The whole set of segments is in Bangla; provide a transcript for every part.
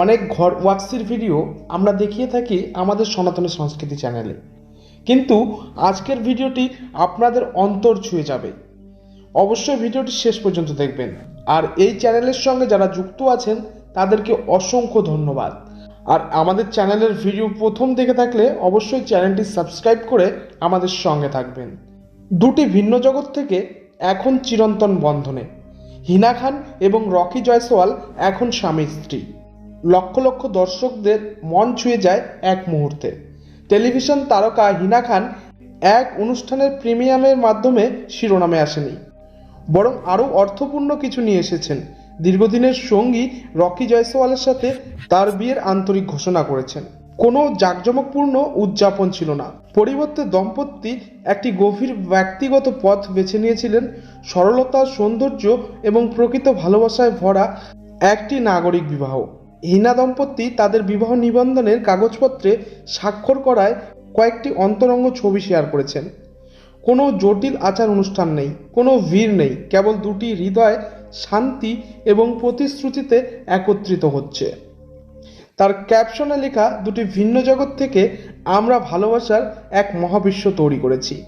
অনেক ঘর ওয়াক্সির ভিডিও আমরা দেখিয়ে থাকি আমাদের সনাতনী সংস্কৃতি চ্যানেলে। কিন্তু আজকের ভিডিওটি আপনাদের অন্তর ছুঁয়ে যাবে। অবশ্যই ভিডিওটি শেষ পর্যন্ত দেখবেন। আর এই চ্যানেলের সঙ্গে যারা যুক্ত আছেন, তাদেরকে অসংখ্য ধন্যবাদ। আর আমাদের চ্যানেলের ভিডিও প্রথম দেখে থাকলে অবশ্যই চ্যানেলটি সাবস্ক্রাইব করে আমাদের সঙ্গে থাকবেন। দুটি ভিন্ন জগৎ থেকে এখন চিরন্তন বন্ধনে। হিনা খান এবং রকি জয়সওয়াল এখন স্বামী স্ত্রী লক্ষ লক্ষ দর্শকদের মন ছুঁয়ে যায় এক মুহূর্তে। টেলিভিশন তারকা হিনা খান এক অনুষ্ঠানের প্রিমিয়ামের মাধ্যমে শিরোনামে আসেনি, বরং আরও অর্থপূর্ণ কিছু নিয়ে এসেছেন। দীর্ঘদিনের সঙ্গী রকি জয়সওয়ালের সাথে তার বিয়ের আন্তরিক ঘোষণা করেছেন। কোনো জাঁকজমকপূর্ণ উদযাপন ছিল না। পরিবর্তে দম্পতি একটি গভীর ব্যক্তিগত পথ বেছে নিয়েছিলেন সরলতা, সৌন্দর্য এবং প্রকৃত ভালোবাসায় ভরা একটি নাগরিক বিবাহ। হিনা দম্পতি তাদের বিবাহ নিবন্ধনের কাগজপত্রে স্বাক্ষর করায় কয়েকটি অন্তরঙ্গ ছবি শেয়ার করেছেন। কোনো জটিল আচার অনুষ্ঠান নেই, কোনো ভিড় নেই, কেবল দুটি হৃদয় শান্তি এবং প্রতিশ্রুতিতে একত্রিত হচ্ছে। তার ক্যাপশনে লেখা, দুটি ভিন্ন জগৎ থেকে আমরা ভালোবাসার এক মহাবিশ্ব তৈরি করেছি।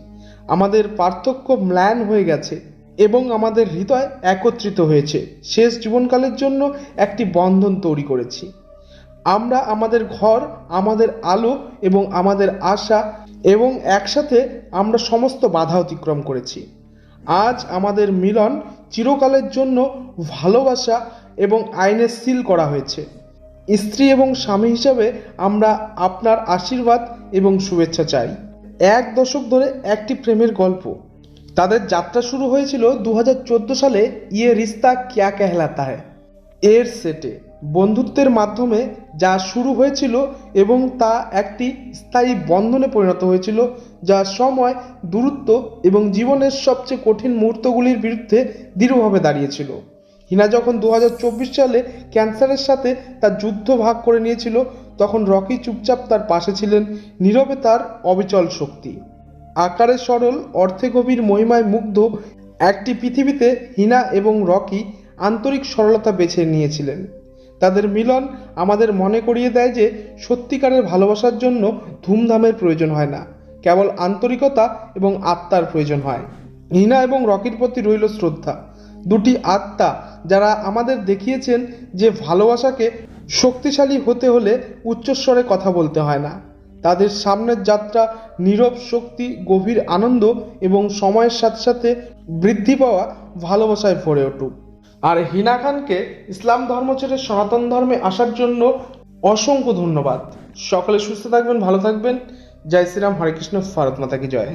আমাদের পার্থক্য ম্লান হয়ে গেছে। এবং আমাদের হৃদয় একত্রিত হয়েছে। শেষ জীবনকালের জন্য একটি বন্ধন তৈরি করেছি। আমরা আমাদের ঘর, আমাদের আলো এবং আমাদের আশা এবং একসাথে আমরা সমস্ত বাধা অতিক্রম করেছি। আজ আমাদের মিলন চিরকালের জন্য ভালোবাসা এবং আইনে সিল করা হয়েছে। স্ত্রী এবং স্বামী হিসাবে আমরা আপনার আশীর্বাদ এবং শুভেচ্ছা চাই। এক দশক ধরে একটি প্রেমের গল্প। তাদের যাত্রা শুরু হয়েছিল দু হাজার চোদ্দ সালে ইয়ে রিস্তা ক্যা কেহলাতা এর সেটে, বন্ধুত্বের মাধ্যমে যা শুরু হয়েছিল এবং তা একটি স্থায়ী বন্ধনে পরিণত হয়েছিল, যা সময়, দূরত্ব এবং জীবনের সবচেয়ে কঠিন মুহূর্তগুলির বিরুদ্ধে দৃঢ়ভাবে দাঁড়িয়েছিল। হিনা যখন দু হাজার চব্বিশ সালে ক্যান্সারের সাথে তার যুদ্ধ ভাগ করে নিয়েছিল, তখন রকি চুপচাপ তার পাশে ছিলেন, নীরবে তার অবিচল শক্তি। আকারে সরল, অর্থে গভীর, মহিমায় মুগ্ধ, একটি পৃথিবীতে হিনা এবং রকি আন্তরিক সরলতা বেছে নিয়েছিলেন। তাদের মিলন আমাদের মনে করিয়ে দেয় যে সত্যিকারের ভালোবাসার জন্য ধুমধামের প্রয়োজন হয় না, কেবল আন্তরিকতা এবং আত্মার প্রয়োজন হয়। হিনা এবং রকির প্রতি রইল শ্রদ্ধা। দুটি আত্মা যারা আমাদের দেখিয়েছেন যে ভালোবাসাকে শক্তিশালী হতে হলে উচ্চস্বরে কথা বলতে হয় না। তাদের সামনের যাত্রা নীরব শক্তি, গভীর আনন্দ এবং সময়ের সাথে সাথে বৃদ্ধি পাওয়া ভালোবাসায় ভরে উঠুক। আর হিনা খানকে ইসলাম ধর্ম ছেড়ে সনাতন ধর্মে আসার জন্য অসংখ্য ধন্যবাদ। সকলে সুস্থ থাকবেন, ভালো থাকবেন। জয় শ্রীরাম, হরে কৃষ্ণ, ভারত মাতা কি জয়।